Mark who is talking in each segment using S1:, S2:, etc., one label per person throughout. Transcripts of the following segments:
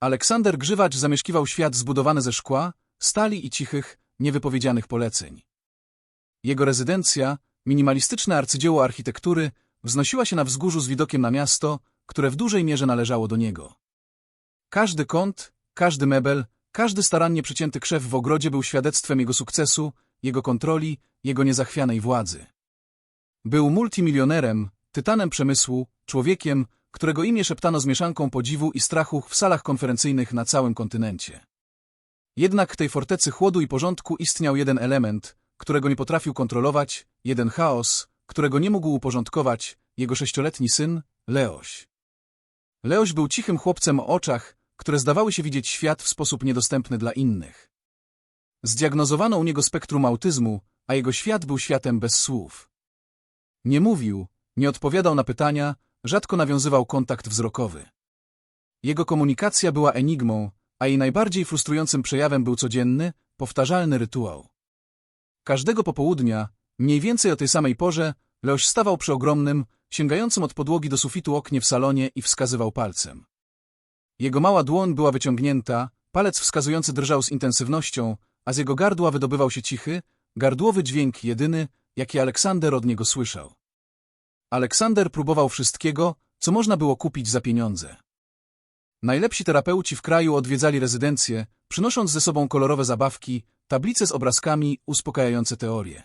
S1: Aleksander Grzywacz zamieszkiwał świat zbudowany ze szkła, stali i cichych, niewypowiedzianych poleceń. Jego rezydencja, minimalistyczne arcydzieło architektury, wznosiła się na wzgórzu z widokiem na miasto, które w dużej mierze należało do niego. Każdy kąt, każdy mebel, każdy starannie przycięty krzew w ogrodzie był świadectwem jego sukcesu, jego kontroli, jego niezachwianej władzy. Był multimilionerem, tytanem przemysłu, człowiekiem, którego imię szeptano z mieszanką podziwu i strachu w salach konferencyjnych na całym kontynencie. Jednak w tej fortecy chłodu i porządku istniał jeden element, którego nie potrafił kontrolować, jeden chaos, którego nie mógł uporządkować, jego sześcioletni syn, Leoś. Leoś był cichym chłopcem o oczach, które zdawały się widzieć świat w sposób niedostępny dla innych. Zdiagnozowano u niego spektrum autyzmu, a jego świat był światem bez słów. Nie mówił, nie odpowiadał na pytania, rzadko nawiązywał kontakt wzrokowy. Jego komunikacja była enigmą, a jej najbardziej frustrującym przejawem był codzienny, powtarzalny rytuał. Każdego popołudnia, mniej więcej o tej samej porze, Leoś stawał przy ogromnym, sięgającym od podłogi do sufitu oknie w salonie i wskazywał palcem. Jego mała dłoń była wyciągnięta, palec wskazujący drżał z intensywnością, a z jego gardła wydobywał się cichy, gardłowy dźwięk jedyny, jaki Aleksander od niego słyszał. Aleksander próbował wszystkiego, co można było kupić za pieniądze. Najlepsi terapeuci w kraju odwiedzali rezydencje, przynosząc ze sobą kolorowe zabawki, tablice z obrazkami, uspokajające teorie.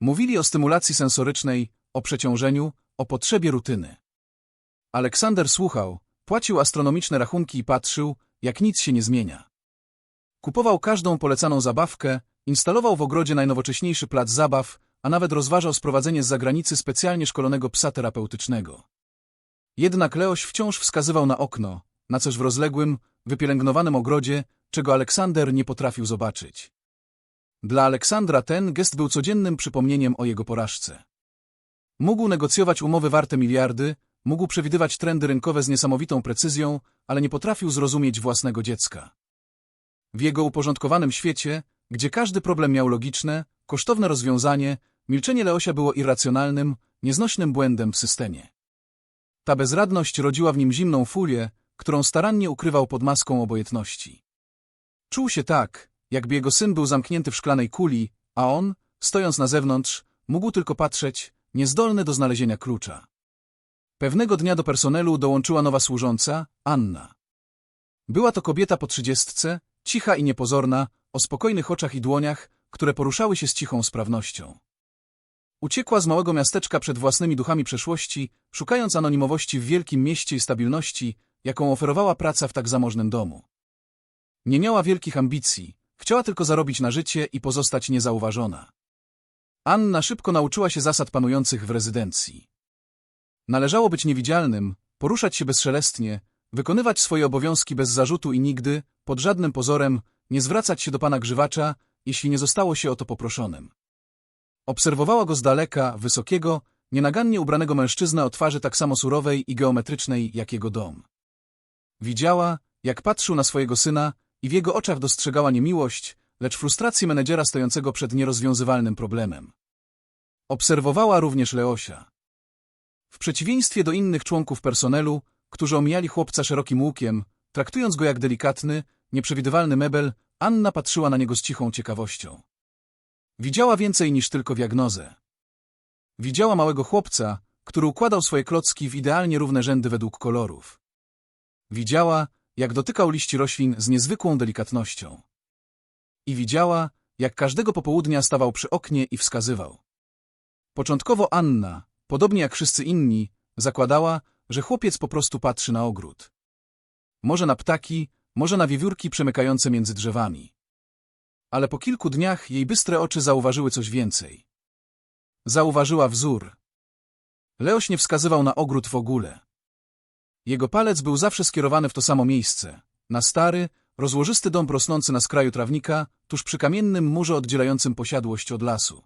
S1: Mówili o stymulacji sensorycznej, o przeciążeniu, o potrzebie rutyny. Aleksander słuchał, płacił astronomiczne rachunki i patrzył, jak nic się nie zmienia. Kupował każdą polecaną zabawkę, instalował w ogrodzie najnowocześniejszy plac zabaw, a nawet rozważał sprowadzenie z zagranicy specjalnie szkolonego psa terapeutycznego. Jednak Leoś wciąż wskazywał na okno, na coś w rozległym, wypielęgnowanym ogrodzie, czego Aleksander nie potrafił zobaczyć. Dla Aleksandra ten gest był codziennym przypomnieniem o jego porażce. Mógł negocjować umowy warte miliardy, mógł przewidywać trendy rynkowe z niesamowitą precyzją, ale nie potrafił zrozumieć własnego dziecka. W jego uporządkowanym świecie, gdzie każdy problem miał logiczne, kosztowne rozwiązanie, milczenie Leosia było irracjonalnym, nieznośnym błędem w systemie. Ta bezradność rodziła w nim zimną furię, którą starannie ukrywał pod maską obojętności. Czuł się tak, jakby jego syn był zamknięty w szklanej kuli, a on, stojąc na zewnątrz, mógł tylko patrzeć, niezdolny do znalezienia klucza. Pewnego dnia do personelu dołączyła nowa służąca, Anna. Była to kobieta po trzydziestce, cicha i niepozorna, o spokojnych oczach i dłoniach, które poruszały się z cichą sprawnością. Uciekła z małego miasteczka przed własnymi duchami przeszłości, szukając anonimowości w wielkim mieście i stabilności, jaką oferowała praca w tak zamożnym domu. Nie miała wielkich ambicji, chciała tylko zarobić na życie i pozostać niezauważona. Anna szybko nauczyła się zasad panujących w rezydencji. Należało być niewidzialnym, poruszać się bezszelestnie, wykonywać swoje obowiązki bez zarzutu i nigdy, pod żadnym pozorem, nie zwracać się do pana grzywacza, jeśli nie zostało się o to poproszonym. Obserwowała go z daleka, wysokiego, nienagannie ubranego mężczyznę o twarzy tak samo surowej i geometrycznej jak jego dom. Widziała, jak patrzył na swojego syna i w jego oczach dostrzegała nie miłość, lecz frustrację menedżera stojącego przed nierozwiązywalnym problemem. Obserwowała również Leosia. W przeciwieństwie do innych członków personelu, którzy omijali chłopca szerokim łukiem, traktując go jak delikatny, nieprzewidywalny mebel, Anna patrzyła na niego z cichą ciekawością. Widziała więcej niż tylko diagnozę. Widziała małego chłopca, który układał swoje klocki w idealnie równe rzędy według kolorów. Widziała, jak dotykał liści roślin z niezwykłą delikatnością. I widziała, jak każdego popołudnia stawał przy oknie i wskazywał. Początkowo Anna, podobnie jak wszyscy inni, zakładała, że chłopiec po prostu patrzy na ogród. Może na ptaki, może na wiewiórki przemykające między drzewami. Ale po kilku dniach jej bystre oczy zauważyły coś więcej. Zauważyła wzór. Leoś nie wskazywał na ogród w ogóle. Jego palec był zawsze skierowany w to samo miejsce, na stary, rozłożysty dom rosnący na skraju trawnika, tuż przy kamiennym murze oddzielającym posiadłość od lasu.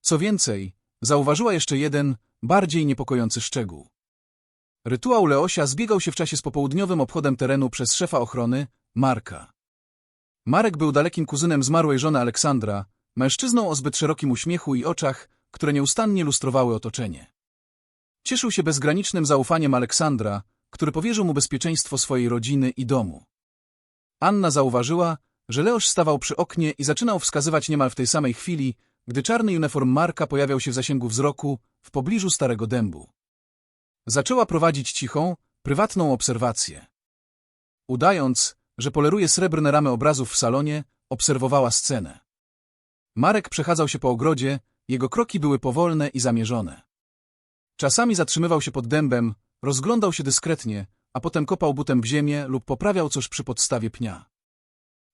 S1: Co więcej, zauważyła jeszcze jeden, bardziej niepokojący szczegół. Rytuał Leosia zbiegał się w czasie z popołudniowym obchodem terenu przez szefa ochrony, Marka. Marek był dalekim kuzynem zmarłej żony Aleksandra, mężczyzną o zbyt szerokim uśmiechu i oczach, które nieustannie lustrowały otoczenie. Cieszył się bezgranicznym zaufaniem Aleksandra, który powierzył mu bezpieczeństwo swojej rodziny i domu. Anna zauważyła, że Leoś stawał przy oknie i zaczynał wskazywać niemal w tej samej chwili, gdy czarny uniform Marka pojawiał się w zasięgu wzroku w pobliżu starego dębu. Zaczęła prowadzić cichą, prywatną obserwację. Udając, że poleruje srebrne ramy obrazów w salonie, obserwowała scenę. Marek przechadzał się po ogrodzie, jego kroki były powolne i zamierzone. Czasami zatrzymywał się pod dębem, rozglądał się dyskretnie, a potem kopał butem w ziemię lub poprawiał coś przy podstawie pnia.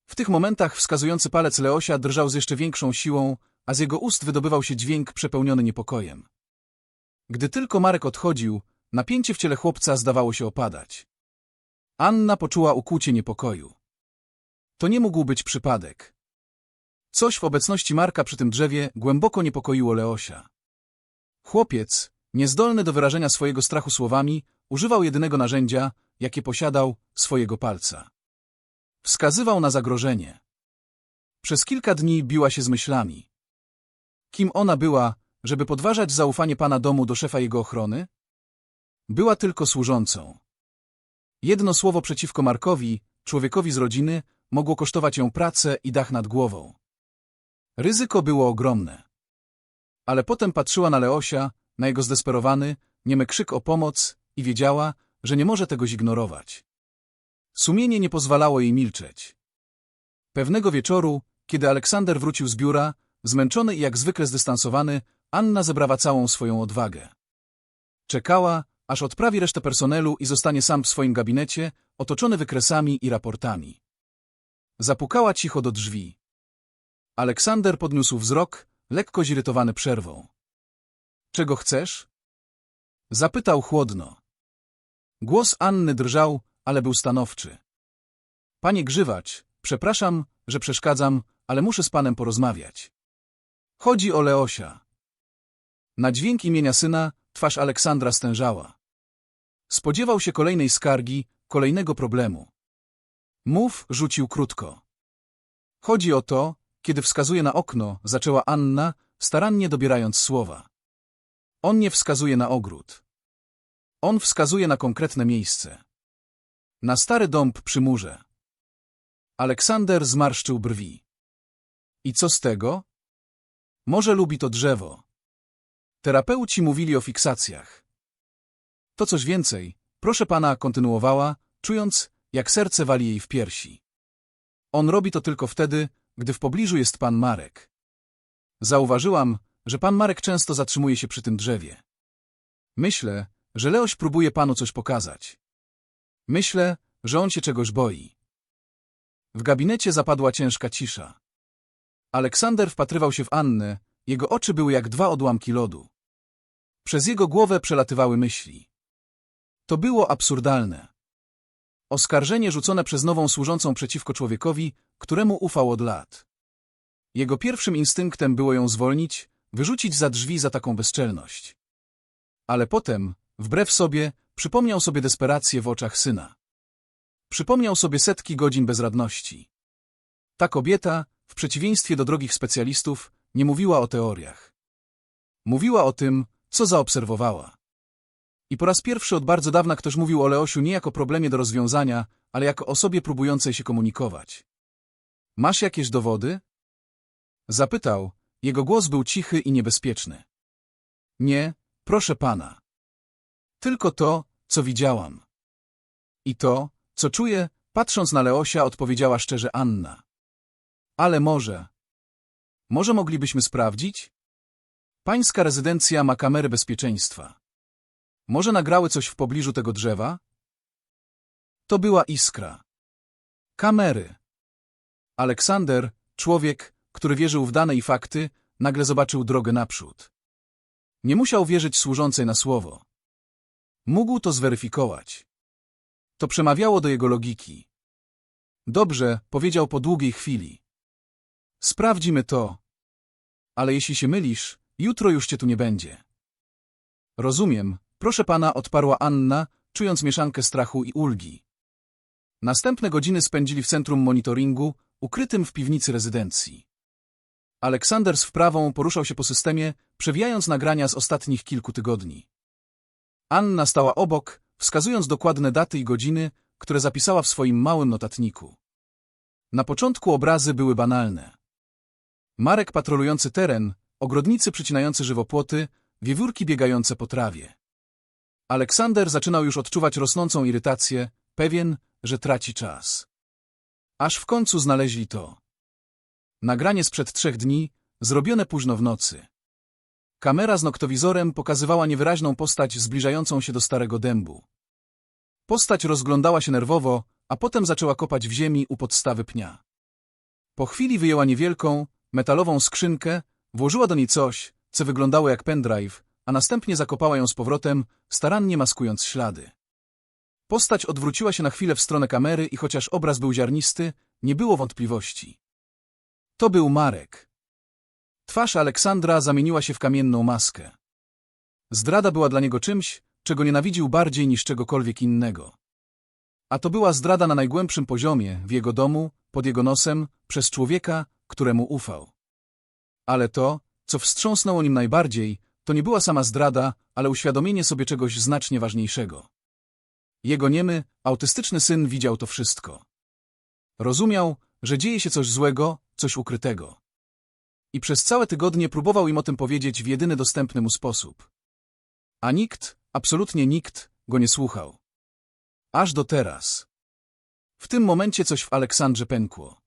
S1: W tych momentach wskazujący palec Leosia drżał z jeszcze większą siłą, a z jego ust wydobywał się dźwięk przepełniony niepokojem. Gdy tylko Marek odchodził, napięcie w ciele chłopca zdawało się opadać. Anna poczuła ukłucie niepokoju. To nie mógł być przypadek. Coś w obecności Marka przy tym drzewie głęboko niepokoiło Leosia. Chłopiec, niezdolny do wyrażenia swojego strachu słowami, używał jedynego narzędzia, jakie posiadał, swojego palca. Wskazywał na zagrożenie. Przez kilka dni biła się z myślami. Kim ona była, żeby podważać zaufanie pana domu do szefa jego ochrony? Była tylko służącą. Jedno słowo przeciwko Markowi, człowiekowi z rodziny, mogło kosztować ją pracę i dach nad głową. Ryzyko było ogromne. Ale potem patrzyła na Leosia, na jego zdesperowany, niemy krzyk o pomoc i wiedziała, że nie może tego zignorować. Sumienie nie pozwalało jej milczeć. Pewnego wieczoru, kiedy Aleksander wrócił z biura, zmęczony i jak zwykle zdystansowany, Anna zebrała całą swoją odwagę. Czekała, aż odprawi resztę personelu i zostanie sam w swoim gabinecie, otoczony wykresami i raportami. Zapukała cicho do drzwi. Aleksander podniósł wzrok, lekko zirytowany przerwą. Czego chcesz? Zapytał chłodno. Głos Anny drżał, ale był stanowczy. Panie Grzywacz, przepraszam, że przeszkadzam, ale muszę z panem porozmawiać. Chodzi o Leosia. Na dźwięk imienia syna twarz Aleksandra stężała. Spodziewał się kolejnej skargi, kolejnego problemu. Mów, rzucił krótko. Chodzi o to, kiedy wskazuje na okno, zaczęła Anna, starannie dobierając słowa. On nie wskazuje na ogród. On wskazuje na konkretne miejsce. Na stary dąb przy murze. Aleksander zmarszczył brwi. I co z tego? Może lubi to drzewo. Terapeuci mówili o fiksacjach. To coś więcej, proszę pana, kontynuowała, czując, jak serce wali jej w piersi. On robi to tylko wtedy, gdy w pobliżu jest pan Marek. Zauważyłam, że pan Marek często zatrzymuje się przy tym drzewie. Myślę, że Leoś próbuje panu coś pokazać. Myślę, że on się czegoś boi. W gabinecie zapadła ciężka cisza. Aleksander wpatrywał się w Annę, jego oczy były jak dwa odłamki lodu. Przez jego głowę przelatywały myśli. To było absurdalne. Oskarżenie rzucone przez nową służącą przeciwko człowiekowi, któremu ufał od lat. Jego pierwszym instynktem było ją zwolnić, wyrzucić za drzwi za taką bezczelność. Ale potem, wbrew sobie, przypomniał sobie desperację w oczach syna. Przypomniał sobie setki godzin bezradności. Ta kobieta, w przeciwieństwie do drogich specjalistów, nie mówiła o teoriach. Mówiła o tym, co zaobserwowała. I po raz pierwszy od bardzo dawna ktoś mówił o Leosiu nie jako problemie do rozwiązania, ale jako osobie próbującej się komunikować. Masz jakieś dowody? Zapytał. Jego głos był cichy i niebezpieczny. Nie, proszę pana. Tylko to, co widziałam. I to, co czuję, patrząc na Leosia, odpowiedziała szczerze Anna. Ale może. Może moglibyśmy sprawdzić? Pańska rezydencja ma kamery bezpieczeństwa. Może nagrały coś w pobliżu tego drzewa? To była iskra. Kamery. Aleksander, człowiek, który wierzył w dane i fakty, nagle zobaczył drogę naprzód. Nie musiał wierzyć służącej na słowo. Mógł to zweryfikować. To przemawiało do jego logiki. Dobrze, powiedział po długiej chwili. Sprawdzimy to. Ale jeśli się mylisz, jutro już cię tu nie będzie. Rozumiem, proszę pana, odparła Anna, czując mieszankę strachu i ulgi. Następne godziny spędzili w centrum monitoringu, ukrytym w piwnicy rezydencji. Aleksander z wprawą poruszał się po systemie, przewijając nagrania z ostatnich kilku tygodni. Anna stała obok, wskazując dokładne daty i godziny, które zapisała w swoim małym notatniku. Na początku obrazy były banalne. Marek patrolujący teren, ogrodnicy przycinający żywopłoty, wiewiórki biegające po trawie. Aleksander zaczynał już odczuwać rosnącą irytację, pewien, że traci czas. Aż w końcu znaleźli to. Nagranie sprzed trzech dni, zrobione późno w nocy. Kamera z noktowizorem pokazywała niewyraźną postać zbliżającą się do starego dębu. Postać rozglądała się nerwowo, a potem zaczęła kopać w ziemi u podstawy pnia. Po chwili wyjęła niewielką, metalową skrzynkę, włożyła do niej coś, co wyglądało jak pendrive, a następnie zakopała ją z powrotem, starannie maskując ślady. Postać odwróciła się na chwilę w stronę kamery i chociaż obraz był ziarnisty, nie było wątpliwości. To był Marek. Twarz Aleksandra zamieniła się w kamienną maskę. Zdrada była dla niego czymś, czego nienawidził bardziej niż czegokolwiek innego. A to była zdrada na najgłębszym poziomie, w jego domu, pod jego nosem, przez człowieka, któremu ufał. Ale to, co wstrząsnęło nim najbardziej, to nie była sama zdrada, ale uświadomienie sobie czegoś znacznie ważniejszego. Jego niemy, autystyczny syn widział to wszystko. Rozumiał, że dzieje się coś złego, coś ukrytego. I przez całe tygodnie próbował im o tym powiedzieć w jedyny dostępny mu sposób. A nikt, absolutnie nikt, go nie słuchał. Aż do teraz. W tym momencie coś w Aleksandrze pękło.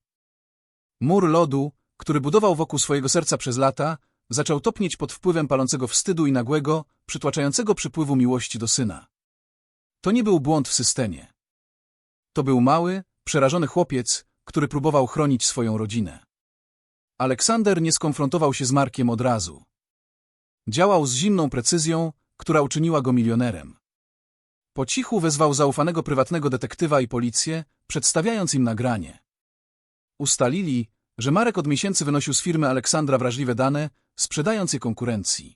S1: Mur lodu, który budował wokół swojego serca przez lata, zaczął topnieć pod wpływem palącego wstydu i nagłego, przytłaczającego przypływu miłości do syna. To nie był błąd w systemie. To był mały, przerażony chłopiec, który próbował chronić swoją rodzinę. Aleksander nie skonfrontował się z Markiem od razu. Działał z zimną precyzją, która uczyniła go milionerem. Po cichu wezwał zaufanego prywatnego detektywa i policję, przedstawiając im nagranie. Ustalili, że Marek od miesięcy wynosił z firmy Aleksandra wrażliwe dane, sprzedając je konkurencji.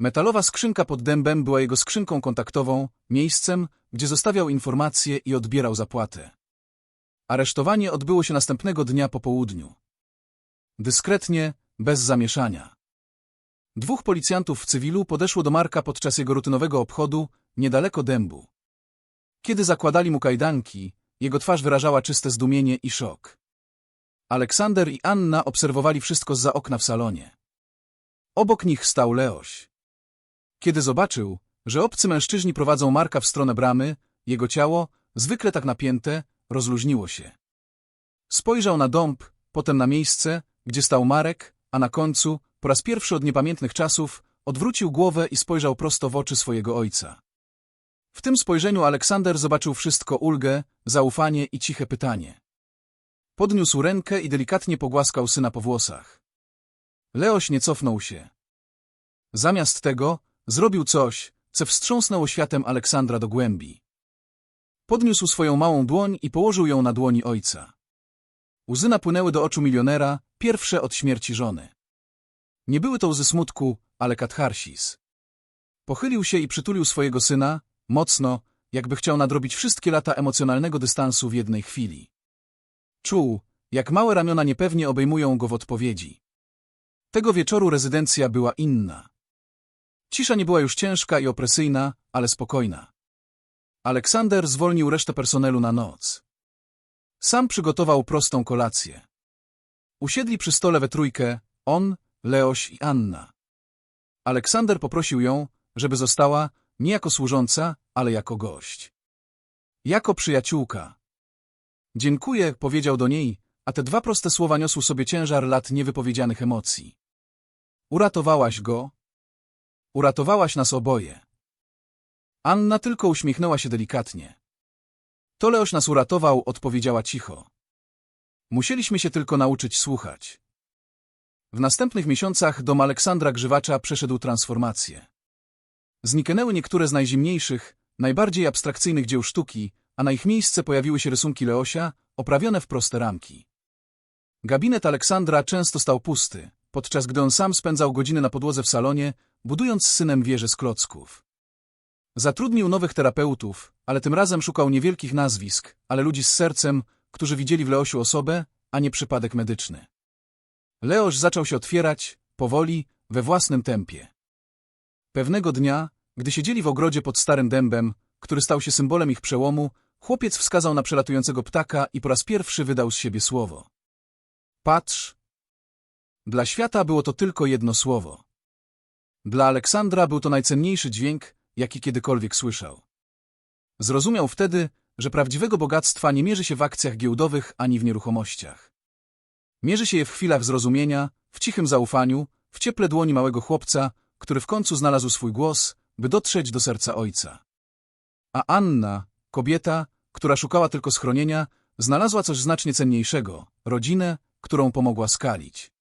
S1: Metalowa skrzynka pod dębem była jego skrzynką kontaktową, miejscem, gdzie zostawiał informacje i odbierał zapłatę. Aresztowanie odbyło się następnego dnia po południu. Dyskretnie, bez zamieszania. Dwóch policjantów w cywilu podeszło do Marka podczas jego rutynowego obchodu, niedaleko dębu. Kiedy zakładali mu kajdanki, jego twarz wyrażała czyste zdumienie i szok. Aleksander i Anna obserwowali wszystko za okna w salonie. Obok nich stał Leoś. Kiedy zobaczył, że obcy mężczyźni prowadzą Marka w stronę bramy, jego ciało, zwykle tak napięte, rozluźniło się. Spojrzał na dąb, potem na miejsce, gdzie stał Marek, a na końcu, po raz pierwszy od niepamiętnych czasów, odwrócił głowę i spojrzał prosto w oczy swojego ojca. W tym spojrzeniu Aleksander zobaczył wszystko ulgę, zaufanie i ciche pytanie. Podniósł rękę i delikatnie pogłaskał syna po włosach. Leoś nie cofnął się. Zamiast tego zrobił coś, co wstrząsnęło światem Aleksandra do głębi. Podniósł swoją małą dłoń i położył ją na dłoni ojca. Łzy napłynęły do oczu milionera, pierwsze od śmierci żony. Nie były to łzy smutku, ale katharsis. Pochylił się i przytulił swojego syna, mocno, jakby chciał nadrobić wszystkie lata emocjonalnego dystansu w jednej chwili. Czuł, jak małe ramiona niepewnie obejmują go w odpowiedzi. Tego wieczoru rezydencja była inna. Cisza nie była już ciężka i opresyjna, ale spokojna. Aleksander zwolnił resztę personelu na noc. Sam przygotował prostą kolację. Usiedli przy stole we trójkę, on, Leoś i Anna. Aleksander poprosił ją, żeby została nie jako służąca, ale jako gość. Jako przyjaciółka. Dziękuję, powiedział do niej, a te dwa proste słowa niosły sobie ciężar lat niewypowiedzianych emocji. Uratowałaś go? Uratowałaś nas oboje. Anna tylko uśmiechnęła się delikatnie. To Leoś nas uratował, odpowiedziała cicho. Musieliśmy się tylko nauczyć słuchać. W następnych miesiącach dom Aleksandra Grzywacza przeszedł transformację. Zniknęły niektóre z najzimniejszych, najbardziej abstrakcyjnych dzieł sztuki, a na ich miejsce pojawiły się rysunki Leosia, oprawione w proste ramki. Gabinet Aleksandra często stał pusty, podczas gdy on sam spędzał godziny na podłodze w salonie, budując z synem wieżę z klocków. Zatrudnił nowych terapeutów, ale tym razem szukał niewielkich nazwisk, ale ludzi z sercem, którzy widzieli w Leosiu osobę, a nie przypadek medyczny. Leoś zaczął się otwierać, powoli, we własnym tempie. Pewnego dnia, gdy siedzieli w ogrodzie pod starym dębem, który stał się symbolem ich przełomu, chłopiec wskazał na przelatującego ptaka i po raz pierwszy wydał z siebie słowo. Patrz. Dla świata było to tylko jedno słowo. Dla Aleksandra był to najcenniejszy dźwięk, jaki kiedykolwiek słyszał. Zrozumiał wtedy, że prawdziwego bogactwa nie mierzy się w akcjach giełdowych ani w nieruchomościach. Mierzy się je w chwilach zrozumienia, w cichym zaufaniu, w cieple dłoni małego chłopca, który w końcu znalazł swój głos, by dotrzeć do serca ojca. A Anna, kobieta, która szukała tylko schronienia, znalazła coś znacznie cenniejszego – rodzinę, którą pomogła skalić.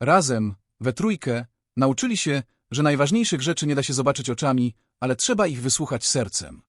S1: Razem, we trójkę, nauczyli się, że najważniejszych rzeczy nie da się zobaczyć oczami, ale trzeba ich wysłuchać sercem.